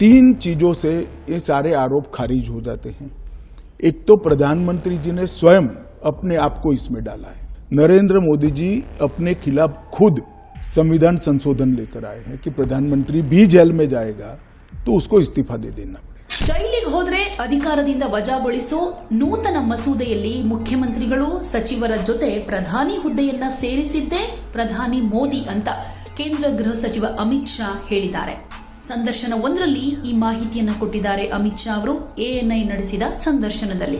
तीन चीजों से ये सारे आरोप खारिज हो जाते हैं एक तो प्रधानमंत्री जी ने स्वयं अपने आप को इसमें डाला है नरेंद्र मोदी जी अपने खिलाफ खुद संविधान संशोधन लेकर आए हैं कि प्रधानमंत्री भी जेल में जाएगा तो उसको इस्तीफा दे देना पड़ेगा ಜೈಲಿಗೆ ಹೋದ್ರೆ ಅಧಿಕಾರದಿಂದ ವಜಾಗೊಳಿಸೋ ನೂತನ ಮಸೂದೆಯಲ್ಲಿ ಮುಖ್ಯಮಂತ್ರಿಗಳು ಸಚಿವರ ಜೊತೆ ಪ್ರಧಾನಿ ಹುದ್ದೆಯನ್ನ ಸೇರಿಸಿದ್ದೇ ಪ್ರಧಾನಿ ಮೋದಿ ಅಂತ ಕೇಂದ್ರ ಗೃಹ ಸಚಿವ ಅಮಿತ್ ಶಾ ಹೇಳಿದ್ದಾರೆ ಸಂದರ್ಶನ ಒಂದರಲ್ಲಿ ಈ ಮಾಹಿತಿಯನ್ನು ಕೊಟ್ಟಿದ್ದಾರೆ ಅಮಿತ್ ಶಾ ಅವರು. ಎಎನ್ಐ ನಡೆಸಿದ ಸಂದರ್ಶನದಲ್ಲಿ.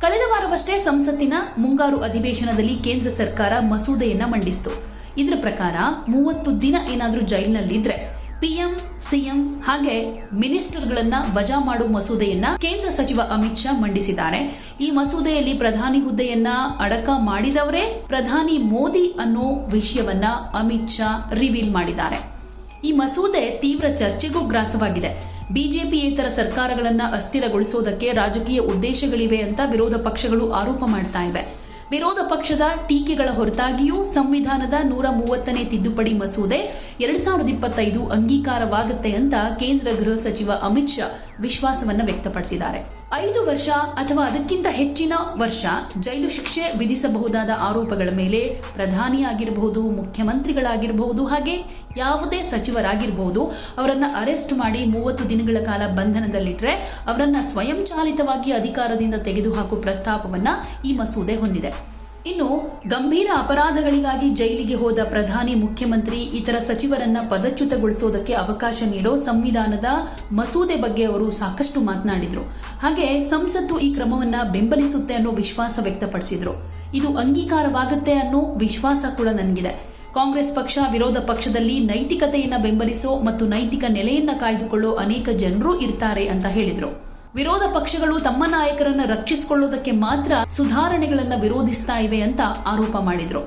ಕಳೆದ ವಾರವಷ್ಟೇ ಸಂಸತ್ತಿನ ಮುಂಗಾರು ಅಧಿವೇಶನದಲ್ಲಿ ಕೇಂದ್ರ ಸರ್ಕಾರ ಮಸೂದೆಯನ್ನ ಮಂಡಿಸಿತು. ಇದರ ಪ್ರಕಾರ ಮೂವತ್ತು ದಿನ ಏನಾದರೂ ಜೈಲಿನಲ್ಲಿದ್ರೆ ಪಿಎಂ, ಸಿಎಂ ಹಾಗೆ ಮಿನಿಸ್ಟರ್ಗಳನ್ನ ವಜಾ ಮಾಡುವ ಮಸೂದೆಯನ್ನ ಕೇಂದ್ರ ಸಚಿವ ಅಮಿತ್ ಶಾ ಮಂಡಿಸಿದ್ದಾರೆ. ಈ ಮಸೂದೆಯಲ್ಲಿ ಪ್ರಧಾನಿ ಹುದ್ದೆಯನ್ನ ಅಡಕ ಮಾಡಿದವರೇ ಪ್ರಧಾನಿ ಮೋದಿ ಅನ್ನೋ ವಿಷಯವನ್ನ ಅಮಿತ್ ಶಾ ರಿವೀಲ್ ಮಾಡಿದ್ದಾರೆ. ಈ ಮಸೂದೆ ತೀವ್ರ ಚರ್ಚೆಗೂ ಗ್ರಾಸವಾಗಿದೆ. ಬಿಜೆಪಿಯೇತರ ಸರ್ಕಾರಗಳನ್ನು ಅಸ್ಥಿರಗೊಳಿಸೋದಕ್ಕೆ ರಾಜಕೀಯ ಉದ್ದೇಶಗಳಿವೆ ಅಂತ ವಿರೋಧ ಪಕ್ಷಗಳು ಆರೋಪ ಮಾಡ್ತಾ ಇವೆ. ವಿರೋಧ ಪಕ್ಷದ ಟೀಕೆಗಳ ಹೊರತಾಗಿಯೂ ಸಂವಿಧಾನದ ನೂರ ಮೂವತ್ತನೇ ತಿದ್ದುಪಡಿ ಮಸೂದೆ ಎರಡ್ ಸಾವಿರದ ಇಪ್ಪತ್ತೈದು ಅಂಗೀಕಾರವಾಗುತ್ತೆ ಅಂತ ಕೇಂದ್ರ ಗೃಹ ಸಚಿವ ಅಮಿತ್ ಶಾ ವಿಶ್ವಾಸವನ್ನ ವ್ಯಕ್ತಪಡಿಸಿದ್ದಾರೆ. ಐದು ವರ್ಷ ಅಥವಾ ಅದಕ್ಕಿಂತ ಹೆಚ್ಚಿನ ವರ್ಷ ಜೈಲು ಶಿಕ್ಷೆ ವಿಧಿಸಬಹುದಾದ ಆರೋಪಗಳ ಮೇಲೆ ಪ್ರಧಾನಿಯಾಗಿರಬಹುದು, ಮುಖ್ಯಮಂತ್ರಿಗಳಾಗಿರಬಹುದು, ಹಾಗೆ ಯಾವುದೇ ಸಚಿವರಾಗಿರಬಹುದು, ಅವರನ್ನ ಅರೆಸ್ಟ್ ಮಾಡಿ ಮೂವತ್ತು ದಿನಗಳ ಕಾಲ ಬಂಧನದಲ್ಲಿಟ್ಟರೆ ಅವರನ್ನ ಸ್ವಯಂಚಾಲಿತವಾಗಿ ಅಧಿಕಾರದಿಂದ ತೆಗೆದುಹಾಕುವ ಪ್ರಸ್ತಾಪವನ್ನ ಈ ಮಸೂದೆ ಹೊಂದಿದೆ. ಇನ್ನು ಗಂಭೀರ ಅಪರಾಧಗಳಿಗಾಗಿ ಜೈಲಿಗೆ ಹೋದ ಪ್ರಧಾನಿ, ಮುಖ್ಯಮಂತ್ರಿ, ಇತರ ಸಚಿವರನ್ನ ಪದಚ್ಯುತಗೊಳಿಸೋದಕ್ಕೆ ಅವಕಾಶ ನೀಡೋ ಸಂವಿಧಾನದ ಮಸೂದೆ ಬಗ್ಗೆ ಅವರು ಸಾಕಷ್ಟು ಮಾತನಾಡಿದ್ರು. ಹಾಗೆ ಸಂಸತ್ತು ಈ ಕ್ರಮವನ್ನ ಬೆಂಬಲಿಸುತ್ತೆ ಅನ್ನೋ ವಿಶ್ವಾಸ ವ್ಯಕ್ತಪಡಿಸಿದ್ರು. ಇದು ಅಂಗೀಕಾರವಾಗುತ್ತೆ ಅನ್ನೋ ವಿಶ್ವಾಸ ಕೂಡ ನನಗಿದೆ. ಕಾಂಗ್ರೆಸ್ ಪಕ್ಷ, ವಿರೋಧ ಪಕ್ಷದಲ್ಲಿ ನೈತಿಕತೆಯನ್ನ ಬೆಂಬಲಿಸೋ ಮತ್ತು ನೈತಿಕ ನೆಲೆಯನ್ನ ಕಾಯ್ದುಕೊಳ್ಳೋ ಅನೇಕ ಜನರು ಇರ್ತಾರೆ ಅಂತ ಹೇಳಿದ್ರು. ವಿರೋಧ ಪಕ್ಷಗಳು ತಮ್ಮ ನಾಯಕರನ್ನ ರಕ್ಷಿಸಿಕೊಳ್ಳುವುದಕ್ಕೆ ಮಾತ್ರ ಸುಧಾರಣೆಗಳನ್ನ ವಿರೋಧಿಸ್ತಾ ಇವೆ ಅಂತ ಆರೋಪ ಮಾಡಿದ್ರು.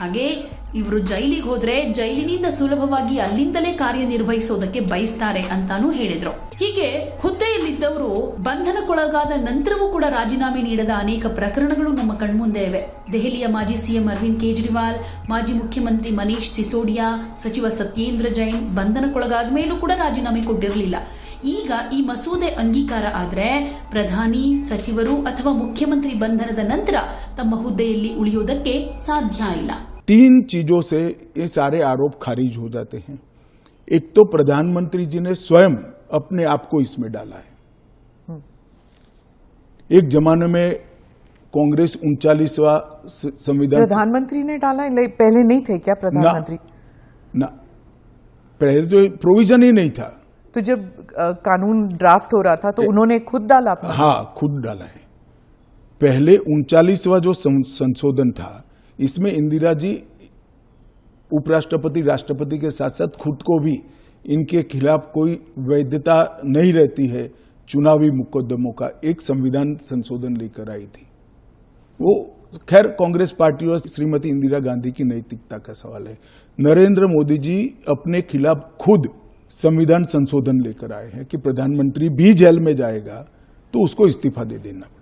ಹಾಗೆ ಇವರು ಜೈಲಿಗೆ ಹೋದ್ರೆ ಜೈಲಿನಿಂದ ಸುಲಭವಾಗಿ ಅಲ್ಲಿಂದಲೇ ಕಾರ್ಯನಿರ್ವಹಿಸೋದಕ್ಕೆ ಬಯಸ್ತಾರೆ ಅಂತಾನೂ ಹೇಳಿದ್ರು. ಹೀಗೆ ಹುದ್ದೆಯಲ್ಲಿದ್ದವರು ಬಂಧನಕ್ಕೊಳಗಾದ ನಂತರವೂ ಕೂಡ ರಾಜೀನಾಮೆ ನೀಡದ ಅನೇಕ ಪ್ರಕರಣಗಳು ನಮ್ಮ ಕಣ್ಮುಂದೆ ಇವೆ ದೆಹಲಿಯ ಮಾಜಿ ಸಿಎಂ ಅರವಿಂದ್ ಕೇಜ್ರಿವಾಲ್, ಮಾಜಿ ಮುಖ್ಯಮಂತ್ರಿ ಮನೀಶ್ ಸಿಸೋಡಿಯಾ, ಸಚಿವ ಸತ್ಯೇಂದ್ರ ಜೈನ್ ಬಂಧನಕ್ಕೊಳಗಾದ ಮೇಲೂ ಕೂಡ ರಾಜೀನಾಮೆ ಕೊಟ್ಟಿರಲಿಲ್ಲ. ಈಗ ಈ ಮಸೂದೆ ಅಂಗೀಕಾರ ಆದರೆ ಪ್ರಧಾನಿ ಸಚಿವರು ಅಥವಾ ಮುಖ್ಯಮಂತ್ರಿ ಬಂಧನದ ನಂತರ ತಮ್ಮ ಹುದ್ದೆಯಲ್ಲಿ ಉಳಿಯುವುದಕ್ಕೆ ಸಾಧ್ಯ ಇಲ್ಲ तीन चीजों से ये सारे आरोप खारिज हो जाते हैं एक तो प्रधानमंत्री जी ने स्वयं अपने आप को इसमें डाला है एक जमाने में कांग्रेस उनचालीसवा संविधान प्रधानमंत्री ने डाला है? पहले नहीं थे क्या प्रधानमंत्री ना पहले तो प्रोविजन ही नहीं था तो जब कानून ड्राफ्ट हो रहा था तो उन्होंने खुद डाला अपना हाँ खुद डाला है। पहले उनचालीसवा जो संशोधन था इसमें इंदिरा जी उपराष्ट्रपति राष्ट्रपति के साथ साथ खुद को भी इनके खिलाफ कोई वैधता नहीं रहती है चुनावी मुकदमों का एक संविधान संशोधन लेकर आई थी। वो खैर कांग्रेस पार्टी और श्रीमती इंदिरा गांधी की नैतिकता का सवाल है। नरेंद्र मोदी जी अपने खिलाफ खुद संविधान संशोधन लेकर आए हैं कि प्रधानमंत्री भी जेल में जाएगा तो उसको इस्तीफा दे देना पड़ेगा।